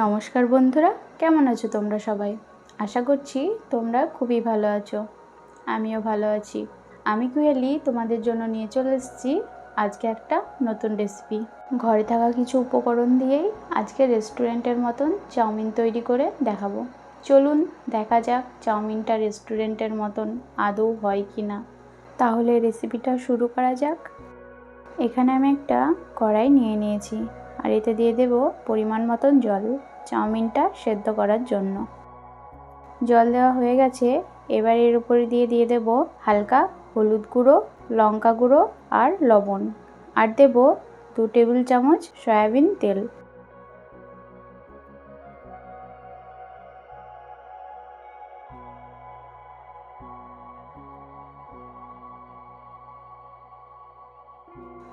নমস্কার বন্ধুরা, কেমন আছো তোমরা সবাই? আশা করছি তোমরা খুবই ভালো আছো। আমিও ভালো আছি। আমি কুহেলি তোমাদের জন্য নিয়ে চলে এসেছি আজকে একটা নতুন রেসিপি ঘরে থাকা কিছু উপকরণ দিয়েই আজকে রেস্টুরেন্টের মতন চাউমিন তৈরি করে দেখাবো। চলুন দেখা যাক চাউমিনটা রেস্টুরেন্টের মতন আদৌ হয় কি না তাহলে রেসিপিটা শুরু করা যাক। এখানে আমি একটা কড়াই নিয়ে নিয়েছি। আর এতে দিয়ে দেব পরিমাণ মতন জল, চাউমিনটা সেদ্ধ করার জন্য। জল দেওয়া হয়ে গেছে, এবার এর উপরে দিয়ে দিয়ে দেব হালকা হলুদ গুঁড়ো, লঙ্কা গুঁড়ো আর লবণ। আর দেব দু টেবিল চামচ সয়াবিন তেল।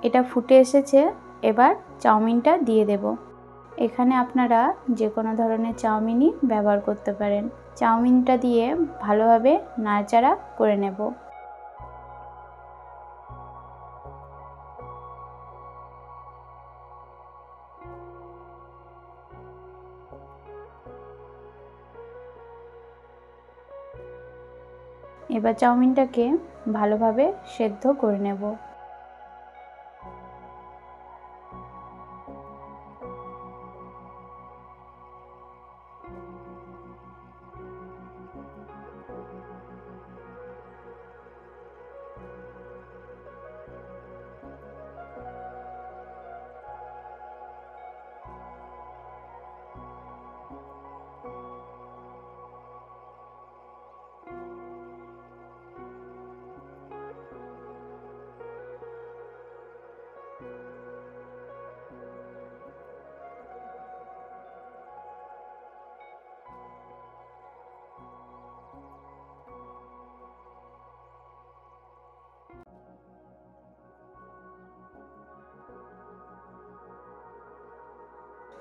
এটা ফুটে এসেছে এবার চাউমিনটা দিয়ে দেব। এখানে আপনারা যে কোনো ধরনের চাউমিনই ব্যবহার করতে পারেন। চাউমিনটা দিয়ে ভালোভাবে নাড়াচাড়া করে নেব। এবার চাউমিনটাকে ভালোভাবে সেদ্ধ করে নেব।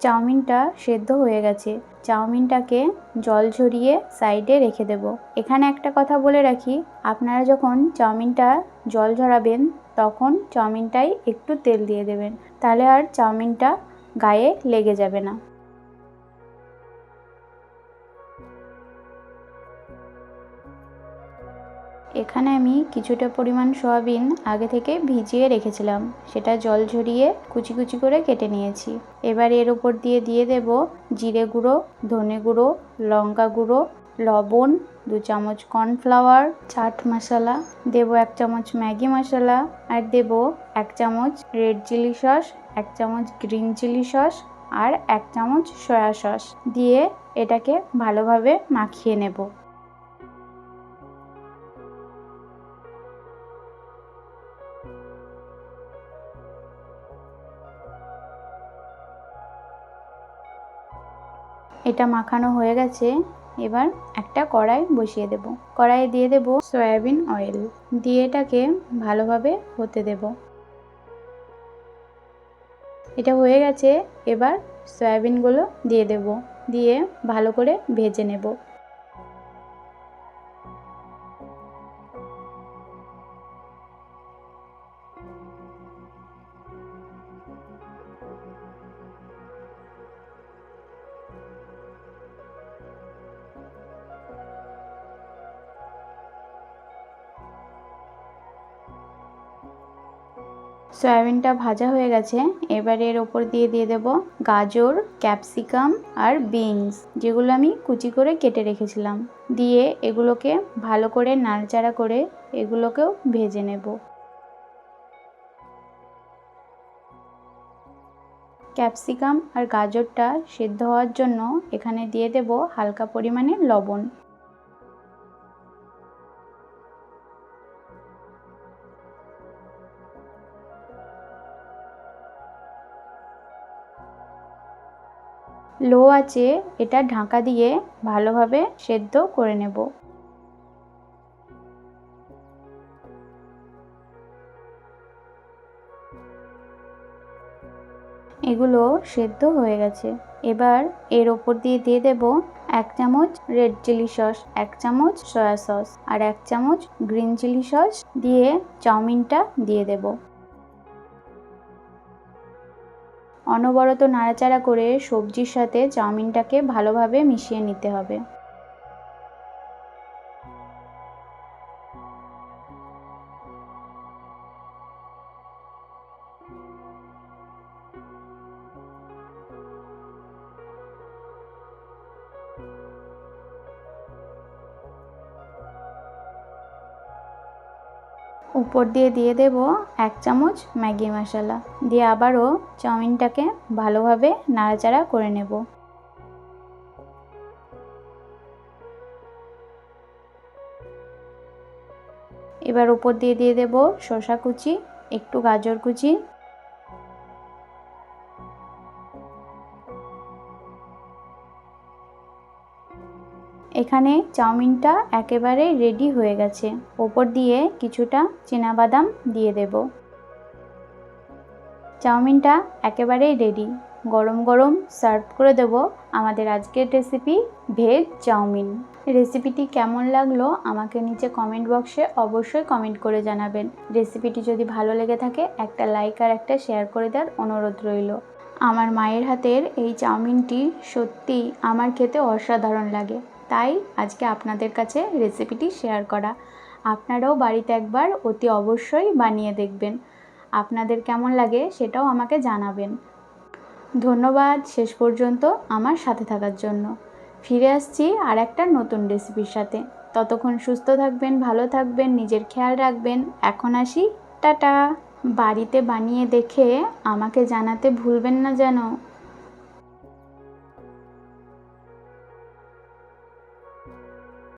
চাউমিনটা সেদ্ধ হয়ে গেছে। চাউমিনটাকে জল ঝরিয়ে সাইডে রেখে দেব। এখানে একটা কথা বলে রাখি, আপনারা যখন চাউমিনটা জল ঝরাবেন, তখন চাউমিনটাই একটু তেল দিয়ে দেবেন, তাহলে আর চাউমিনটা গায়ে লেগে যাবে না। এখানে আমি কিছুটা পরিমাণ সয়াবিন আগে থেকে ভিজিয়ে রেখেছিলাম। সেটা জল ঝরিয়ে কুচি কুচি করে কেটে নিয়েছি। এবার এর ওপর দিয়ে দিয়ে দেব জিরে গুঁড়ো, ধনে গুঁড়ো, লঙ্কা গুঁড়ো, লবণ, দু চামচ কর্নফ্লাওয়ার, চাট মশলা, দেব এক চামচ ম্যাগি মশলা আর দেব এক চামচ রেড চিলি সস, এক চামচ গ্রিন চিলি সস আর এক চামচ সয়া সস। দিয়ে এটাকে ভালোভাবে মাখিয়ে নেব। এটা মাখানো হয়ে গেছে। এবার একটা কড়াই বসিয়ে দেব। কড়াই দিয়ে দেব সয়াবিন অয়েল। দিয়ে এটাকে ভালোভাবে হতে দেব। এটা হয়ে গেছে। এবার সয়াবিনগুলো দিয়ে দেব। দিয়ে ভালো করে ভেজে নেব। সয়াবিনটা ভাজা হয়ে গেছে। এবার এর ওপর দিয়ে দিয়ে দেব গাজর, ক্যাপসিকাম আর বিনস, যেগুলো আমি কুচি করে কেটে রেখেছিলাম। দিয়ে এগুলোকে ভালো করে নাড়াচাড়া করে এগুলোকেও ভেজে নেব। ক্যাপসিকাম আর গাজরটা সেদ্ধ হওয়ার জন্য এখানে দিয়ে দেব হালকা পরিমাণে লবণ। লো আছে এটা ঢাকা দিয়ে ভালোভাবে সেদ্ধ করে নেব। এগুলো সেদ্ধ হয়ে গেছে। এবার এর ওপর দিয়ে দিয়ে দেব এক চামচ রেড চিলি সস, এক চামচ সয়া সস আর এক চামচ গ্রিন চিলি সস দিয়ে চাউমিনটা দিয়ে দেব। অনবরত নাড়াচাড়া করে সবজির সাথে চাউমিনটাকে ভালোভাবে মিশিয়ে নিতে হবে। উপর দিয়ে দিয়ে দেব এক চামচ ম্যাগি মশলা। দিয়ে আবারও চাউমিনটাকে ভালোভাবে নাড়াচাড়া করে নেব। এবার উপর দিয়ে দিয়ে দেব শসা কুচি, একটু গাজর কুচি এখানে চাউমিনটা একেবারে রেডি হয়ে গেছে। ওপর দিয়ে কিছুটা বাদাম দিয়ে দেব। চাউমিনটা একেবারেই রেডি গরম গরম সার্ভ করে দেব আমাদের আজকের রেসিপি ভেজ চাউমিন। রেসিপিটি কেমন লাগল আমাকে নিচে কমেন্ট বক্সে অবশ্যই কমেন্ট করে জানাবেন। রেসিপিটি যদি ভালো লেগে থাকে, একটা লাইক আর একটা শেয়ার করে দেওয়ার অনুরোধ রইল। আমার মায়ের হাতের এই চাউমিনটি সত্যিই আমার খেতে অসাধারণ লাগে। তাই আজকে আপনাদের কাছে রেসিপিটি শেয়ার করা। আপনারাও বাড়িতে একবার অতি অবশ্যই বানিয়ে দেখবেন। আপনাদের কেমন লাগে সেটাও আমাকে জানাবেন। ধন্যবাদ শেষ পর্যন্ত আমার সাথে থাকার জন্য। ফিরে আসছি আর একটা নতুন রেসিপির সাথে। ততক্ষণ সুস্থ থাকবেন, ভালো থাকবেন, নিজের খেয়াল রাখবেন। এখন আসি। টাটা! বাড়িতে বানিয়ে দেখে আমাকে জানাতে ভুলবেন না যেন।